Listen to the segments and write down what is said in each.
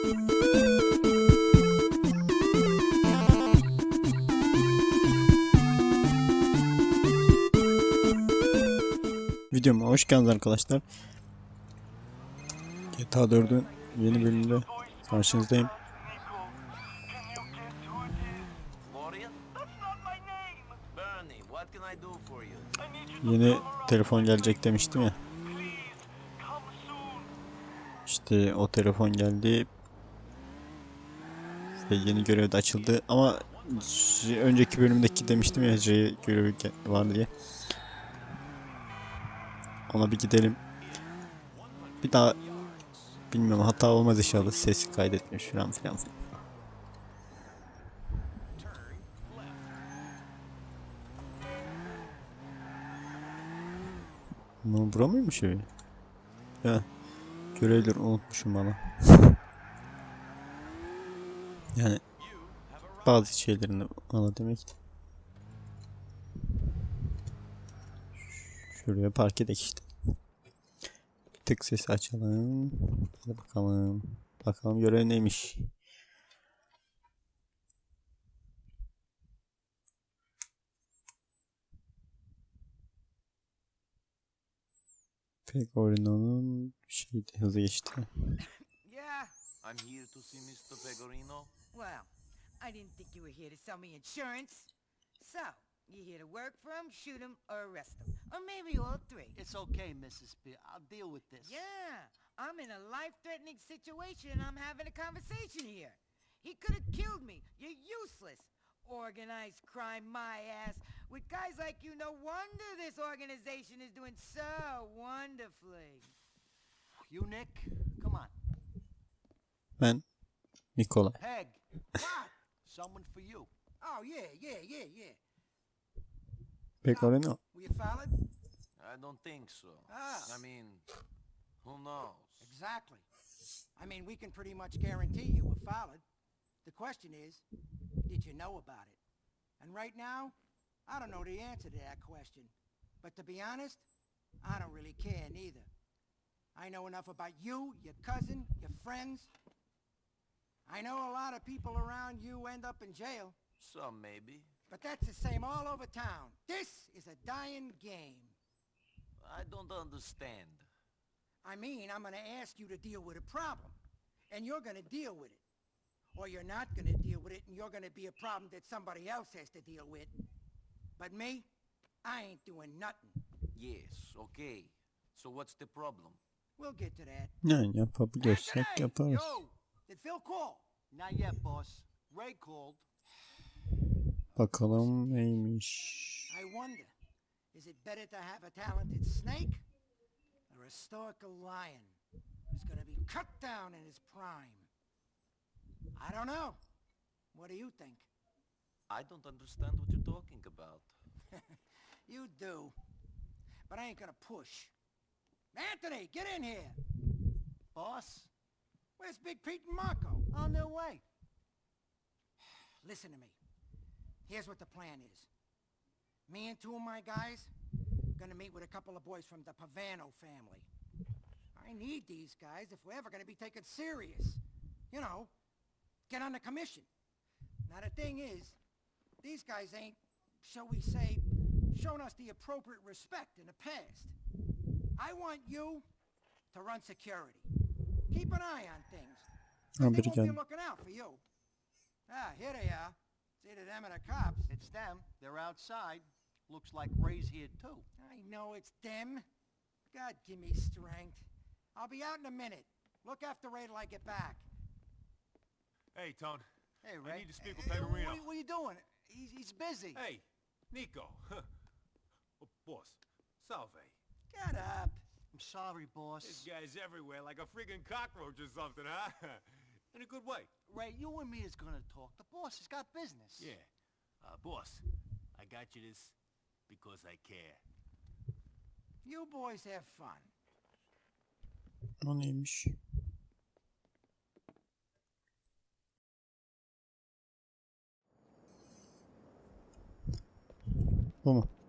Videoma hoş geldiniz arkadaşlar. GTA 4'ün yeni bölümünde karşınızdayım. Yeni telefon gelecek demiştim ya. İşte o telefon geldi. Yeni görev de açıldı ama j- önceki bölümdeki demiştim ya J görevi ge- var diye. Ona bir gidelim. Bir daha bilmiyorum hata olmaz inşallah sesi kaydetmiş falan filan filan. Bu bura mıymış evi? Ya görevleri unutmuşum bana. yani bazı şeylerini bana demek. Şuraya park edek işte. Bir tık sesi açalım. Hadi bakalım. Bakalım görev neymiş. Pek Orino'nun şeydi hızlı geçti. I'm here to see Mr. Pegorino. Well, I didn't think you were here to sell me insurance. So, you here to work for him, shoot him, or arrest him? Or maybe all three. It's okay, Mrs. P. I'll deal with this. Yeah, I'm in a life-threatening situation and I'm having a conversation here. He could have killed me. You're useless. Organized crime, my ass. With guys like you, no wonder this organization is doing so wonderfully. You, Nick? Come on. Ben Nikolay. Peg, What? someone for you. Oh, yeah, yeah, yeah, yeah. Pek Orino. Were you followed? I don't think so. Ah. I mean, who knows? Exactly. I mean, we can pretty much guarantee you were followed. The question is, did you know about it? And right now, I don't know the answer to that question. But to be honest, I don't really care neither. I know enough about you, your cousin, your friends. I know a lot of people around you end up in jail, Some maybe. but that's the same all over town. This is a dying game. I don't understand. I mean, I'm gonna ask you to deal with a problem, and you're gonna deal with it. Or you're not gonna deal with it, and you're gonna be a problem that somebody else has to deal with. But me, I ain't doing nothing. Yes, okay. So what's the problem? We'll get to that. Yani yapabiliyorsak Anthony! yaparız. Yo! Did Phil call? Not yet, boss. Ray called. Bakalım neymiş. I wonder, is it better to have a talented snake or a stoical lion who's gonna be cut down in his prime? I don't know. What do you think? I don't understand what you're talking about. You do. But I ain't gonna push. Anthony, get in here! Boss, Where's Big Pete and Marco? on their way. Listen to me. Here's what the plan is. Me and two of my guys gonna meet with a couple of boys from the Pavano family. I need these guys if we're ever gonna be taken serious. You know, get on the commission. Now the thing is, these guys ain't, shall we say, shown us the appropriate respect in the past. I want you to run security. Keep an eye on things. Ha, They biri won't be looking out for you. Ah, here they are. It's either them or the cops. It's them. They're outside. Looks like Ray's here too. I know it's them. God, give me strength. I'll be out in a minute. Look after Ray till I get back. Hey, Tone. Hey, Ray. I need to speak with Hey, Pegorino. What, what are you doing? He's, he's busy. Hey, Nico. oh, boss, salve. Get up. I'm sorry, boss. This guy's everywhere like a freaking cockroach or something, huh? In a good way. Ray, you and me is gonna talk. The boss has got business. Yeah. Uh, boss, I got you this because I care. You boys have fun. O neymiş? Bu mu?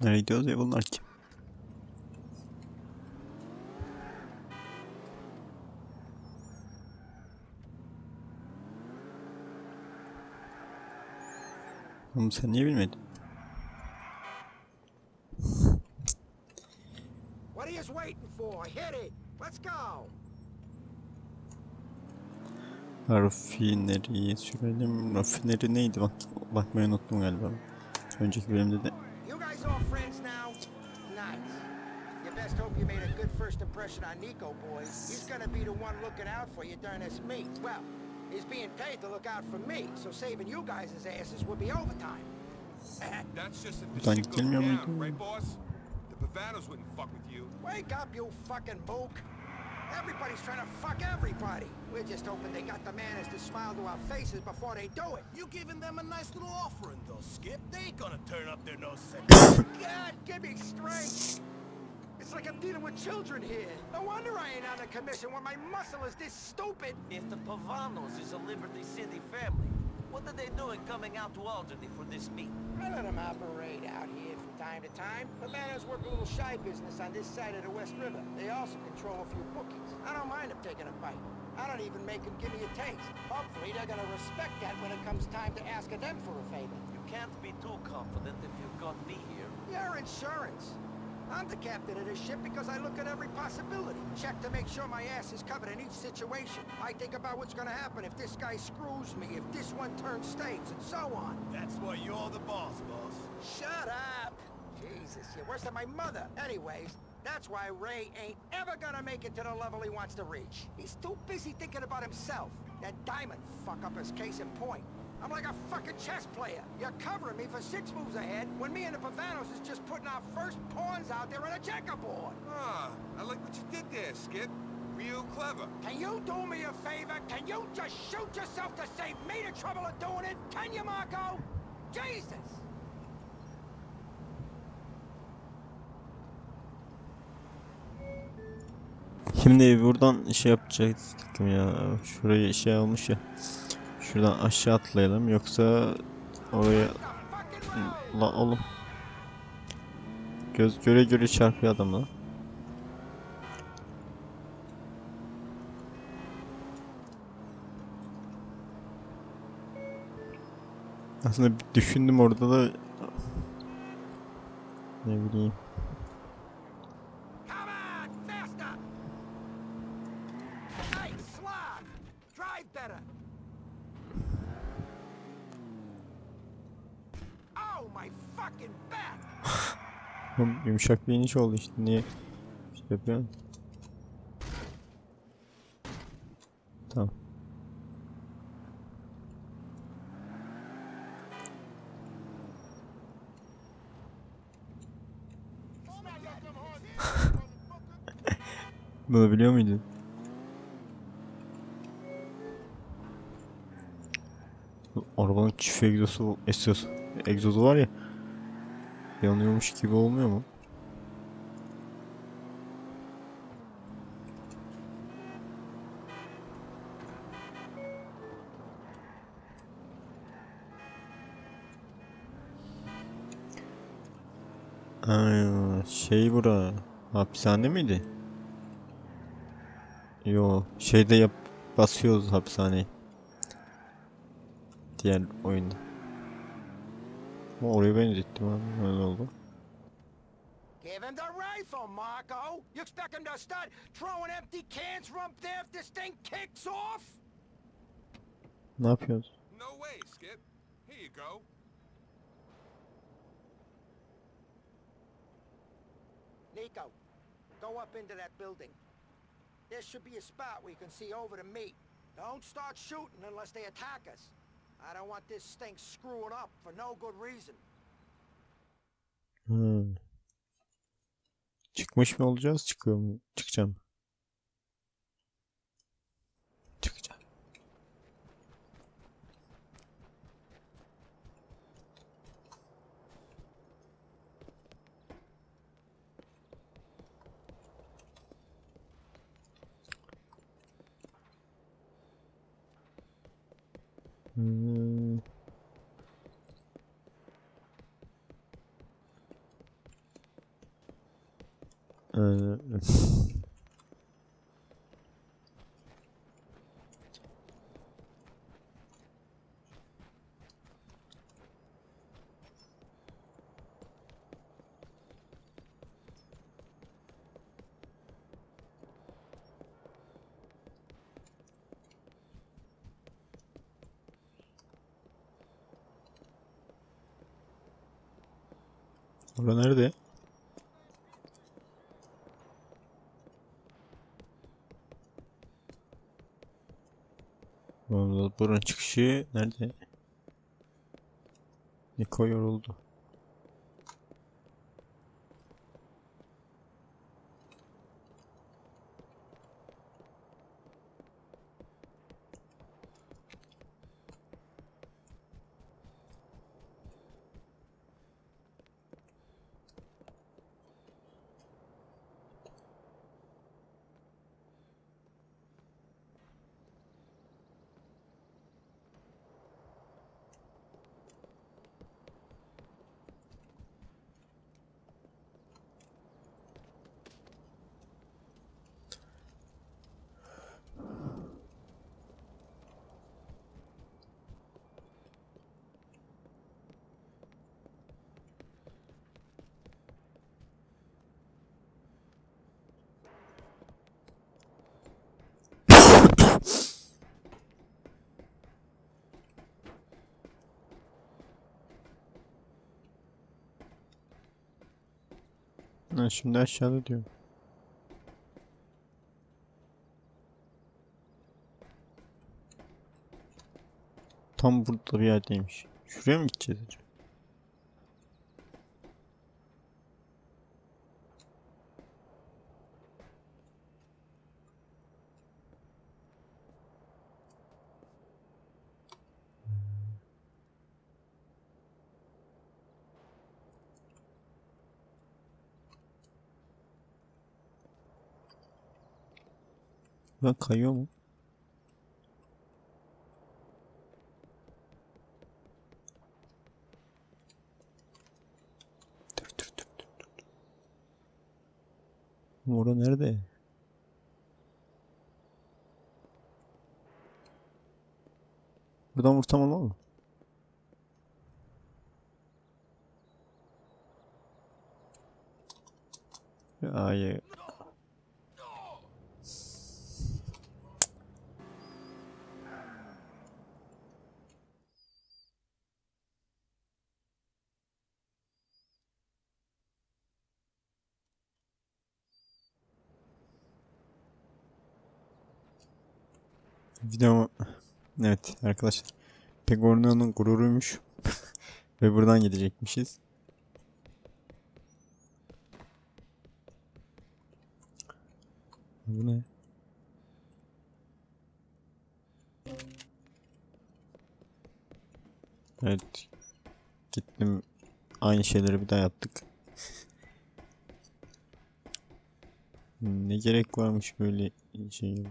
Nereye gidiyoruz ya bunlar kim? Oğlum sen niye bilmedin? What are you waiting for? Hit it. Let's go. Rafineri'yi sürelim. Rafineri neydi? Bak, bakmayı unuttum galiba. Önceki bölümde de Nice. You best hope you made a good first impression on Nico, boys. He's gonna be the one looking out for you during this meet. Well, he's being paid to look out for me, so saving you guys' asses would be overtime. That's just if the shit goes down, right, boss? The Pavanos wouldn't fuck with you. Wake up, you fucking mook. Everybody's trying to fuck everybody. We're just hoping they got the manners to smile to our faces before they do it. You giving them a nice little offering, though, Skip. They ain't gonna turn up their noses at God, give me strength. It's like I'm dealing with children here. No wonder I ain't on the commission when my muscle is this stupid. If the Pavanos is a Liberty City family, what are they doing coming out to Albany for this meet? I let them operate out here from time to time. The banners work a little shy business on this side of the West River. They also control a few bookies. I don't mind them taking a bite. I don't even make them give me a taste. Hopefully they're gonna respect that when it comes time to asking them for a favor. You can't be too confident if you've got me here. Your insurance. I'm the captain of this ship because I look at every possibility. Check to make sure my ass is covered in each situation. I think about what's gonna happen if this guy screws me, if this one turns states, and so on. That's why you're the boss, boss. Shut up! Jesus, you're worse than my mother. Anyways, that's why Ray ain't ever gonna make it to the level he wants to reach. He's too busy thinking about himself. That diamond fuck up his case in point. I'm like a fucking chess player. You're covering me for six moves ahead when me and the Pavanos is just putting our first pawns out there on a checkerboard. Ah, I like what you did there, Skip. Real clever. Can you do me a favor? Can you just shoot yourself to save me the trouble of doing it? Can you, Marco? Jesus! Şimdi buradan şey yapacağız ya. Şurayı şey almış ya. Şuradan aşağı atlayalım yoksa oraya la oğlum. Göz göre göre çarpıyor adam lan. Aslında düşündüm orada da ne bileyim. Come on, faster! Hey, Slav! Drive better! Oh, my fucking back! Yumuşak bir iniş oldu işte niye şey yapıyorsun? Tamam. Bunu biliyor muydun? Arabanın çift egzozu, egzozu, egzozu var ya yanıyormuş gibi olmuyor mu? Aa, şey bura hapishane miydi? Yo şeyde yap basıyoruz hapishaneyi. Diğer oyunda. Ama oraya benzettim abi öyle oldu. Give him the rifle, Marco! You expect him to start throwing empty cans from there if this thing kicks off? Ne yapıyoruz? No way, Skip. Here you go. Nico, go up into that building. There should be a spot where you can see over the meat. Don't start shooting unless they attack us. I don't want this thing screwing up for no good reason. Hmm. Çıkmış mı olacağız? Çıkıyor. Çıkacağım. Hmm. Ee, Ora nerede? Buranın çıkışı nerede? Niko yoruldu. Ha, şimdi aşağıda diyor. Tam burada bir yerdeymiş. Şuraya mı gideceğiz acaba? Lan kayıyor mu? Dur dur dur dur. dur. Mora nerede? Buradan vursam olmaz mı? Hayır. Video evet arkadaşlar Pegorno'nun gururuymuş ve buradan gidecekmişiz. Bu ne? Evet gittim aynı şeyleri bir daha yaptık. ne gerek varmış böyle şey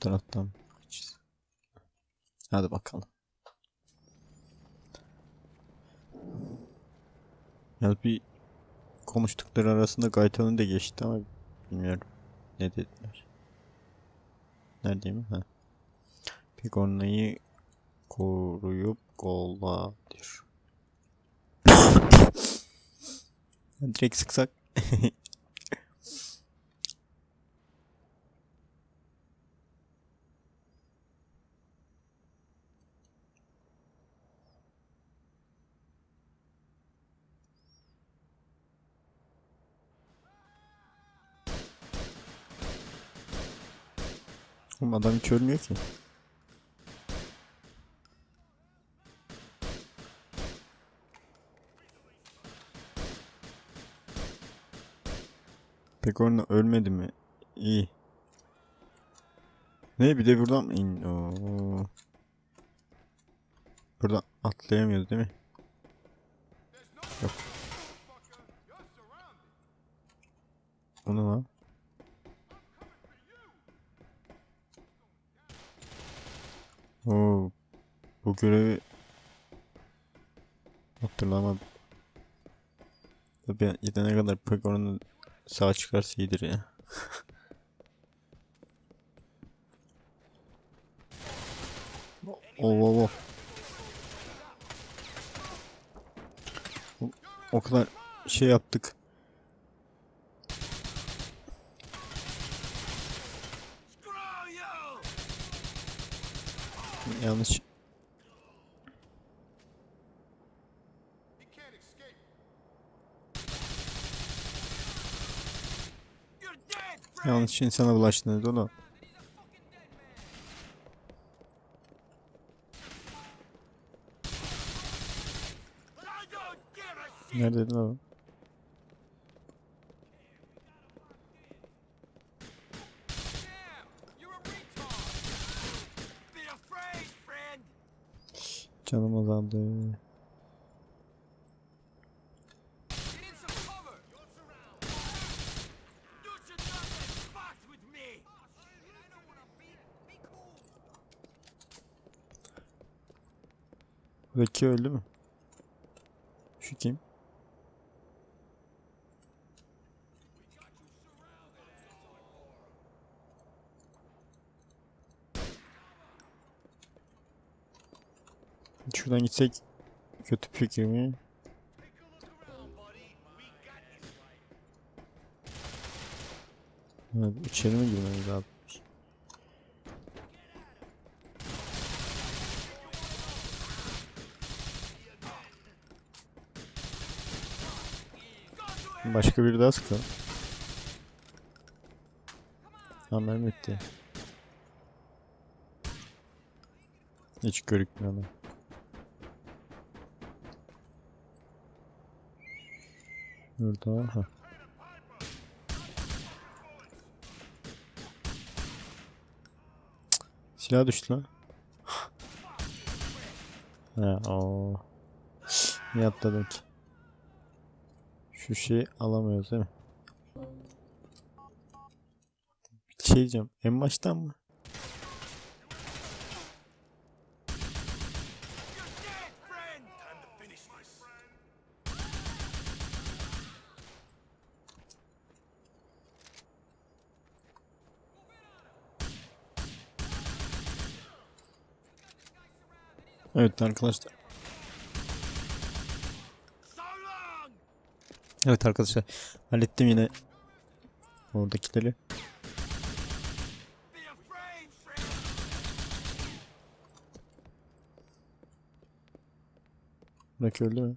taraftan. Hadi bakalım. Ya bir konuştukları arasında Gaetano da geçti ama bilmiyorum. Ne dediler. Neredeyim? Ha. Pigorna'yı koruyup kolla diyor. Direkt sıksak. Oğlum adam hiç ölmüyor ki. Pegorno ölmedi mi? İyi. Ne bir de buradan mı in? Oo. Buradan atlayamıyoruz değil mi? Yok. O lan? Oo. Bu görevi hatırlamadım. Tabii gidene kadar Pegor'un sağ çıkarsa iyidir ya. Oo, oo, oo. O- O kadar şey yaptık. yanlış. Yanlış insana bulaştınız oğlum. Neredeydin oğlum? Be cool. Buradaki öldü mü? Şu kim? Şuradan gitsek kötü fikir mi? Evet, içeri mi girmemiz lazım? Başka biri daha sıkalım. Mermi bitti. Hiç görükmüyor. Burada ha. Silah düştü lan. He o. Niye atladım ki? Şu şeyi alamıyoruz değil mi? Bir şey diyeceğim. En baştan mı? Evet arkadaşlar. Evet arkadaşlar. Hallettim yine oradakileri. Burak öldü mü?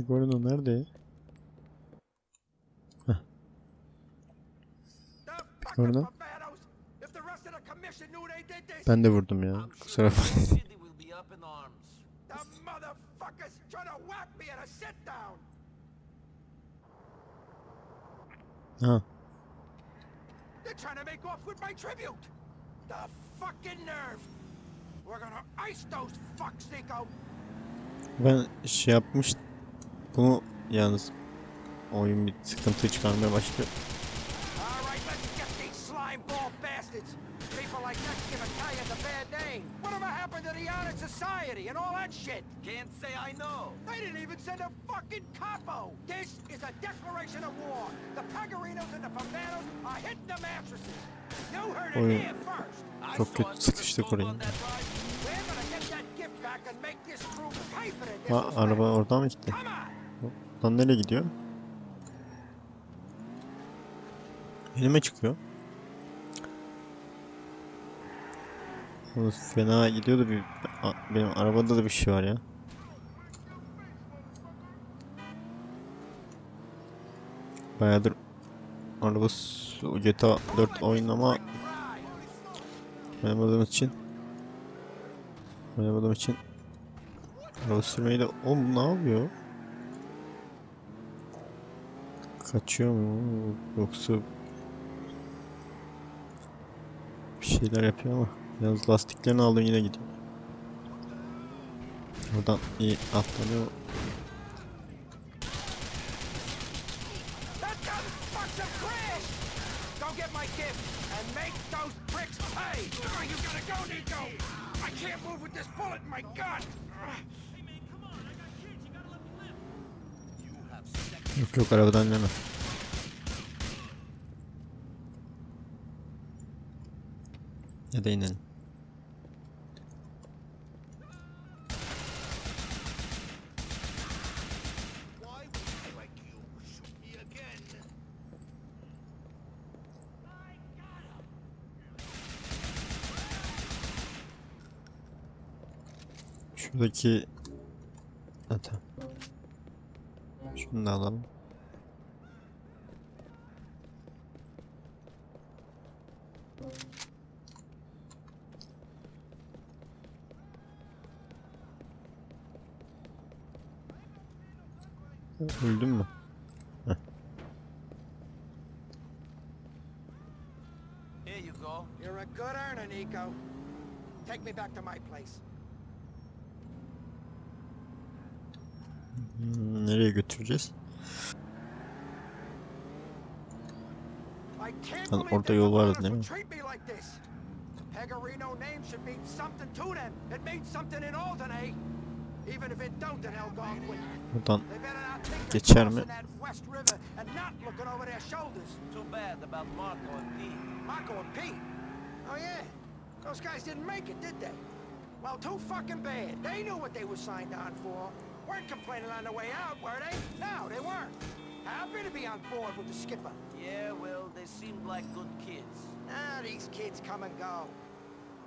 motherfuckers trying to whack me at a sit down! Ha. They're trying to make off with my tribute! The fucking nerve! We're gonna ice those fucks, Nico! Ben şey yapmış. Bunu yalnız oyun bir sıkıntı çıkarmaya başlıyor. Society and all that shit? Can't say I know. They didn't even send a fucking capo! This is a declaration of war! The Pagarinos and the Pavanos are hitting the mattresses! You heard it here first! Çok kötü sıkıştık their Ha araba oradan mı gitti? Come on! Lan nereye gidiyor? Önüme çıkıyor. Yalnız Fena gidiyordu bir benim arabada da bir şey var ya. Bayağıdır arabası GTA 4 oynama oynamadığım için oynamadığım için araba sürmeyi de oğlum ne yapıyor? Kaçıyor mu yoksa bir şeyler yapıyor ama yalnız lastiklerini aldım yine gidiyor. Oradan iyi atlanıyor. I can't move with this bullet in my gun! Yok yok arabadan deme. Ya da inelim. Şuradaki... Ha, tamam. Şunu da alalım. Öldün mü? Here you go. You're a good earner, Nico. Take me back to my place. Götüreceğiz? I can't Lan believe orada that yol vardı değil mi? would treat me like this. Pegarino name should mean something to them. It means something in Alderney. Even if it don't in Algonquin. Buradan They better not think of Geçer mi? West River and not looking over their shoulders. Too bad about Marco and Pete. Marco and Pete. Oh yeah, those guys didn't make it, did they? Well, too fucking bad. They knew what they were signed on for. Weren't complaining on the way out, were they? No, they weren't. Happy to be on board with the skipper. Yeah, well, they seemed like good kids. Ah, these kids come and go.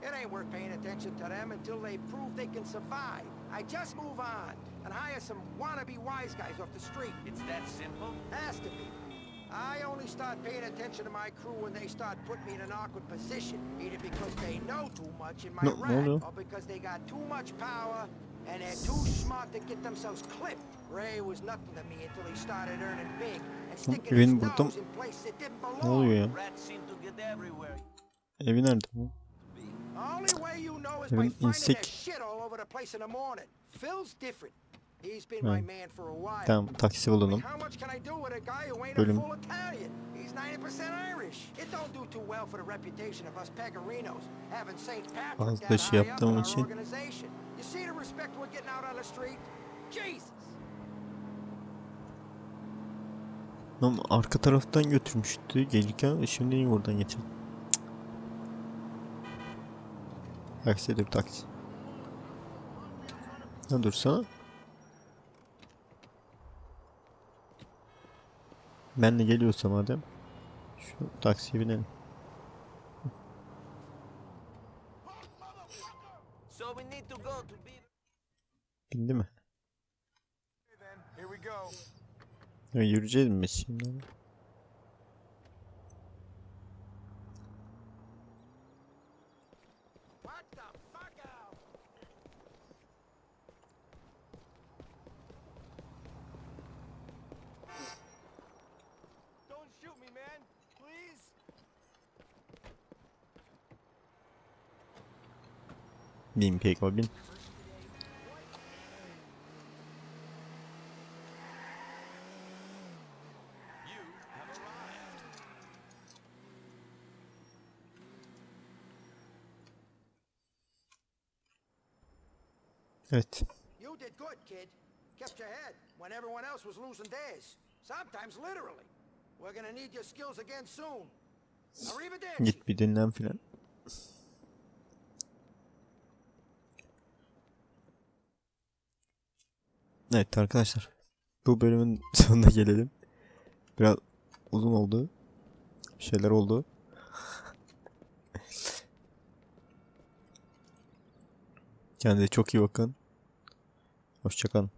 It ain't worth paying attention to them until they prove they can survive. I just move on and hire some wannabe wise guys off the street. It's that simple. Has to be. I only start paying attention to my crew when they start putting me in an awkward position, either because they know too much in my No, no, no. or because they got too much power and they're too smart to get themselves clipped. Ray was nothing to me until he started earning big and sticking his nose in places it didn't ne belong. oluyor ya? Rats seem to get everywhere. Evi nerede bu? Only way you know is Evin by finding insek- shit all over the place in the morning. Phil's different. While. Tamam taksi ain't Bölüm. a full Italian? He's 90% Irish. It don't do too well for the reputation of us Pegarinos, having St. Patrick Fazla şey yaptığım için. organization. You see the respect we're getting out on the street? Jesus! Lan arka taraftan götürmüştü gelirken şimdi niye getirdi? Cık. Taksi dur taksi. Ha dursana. Ben de geliyorsa madem. Şu taksiye binelim. Bindi mi? Ya yürüyeceğiz mi şimdi? What the fuck out? Don't shoot me, man. Please. Bin Peko bin. Evet. You did good, kid. Kept your head when everyone else was losing theirs. Sometimes literally. We're gonna need your skills again soon. Git bir dinlen filan. Evet arkadaşlar. Bu bölümün sonuna gelelim. Biraz uzun oldu. Bir şeyler oldu. Kendinize çok iyi bakın. Hoşçakalın.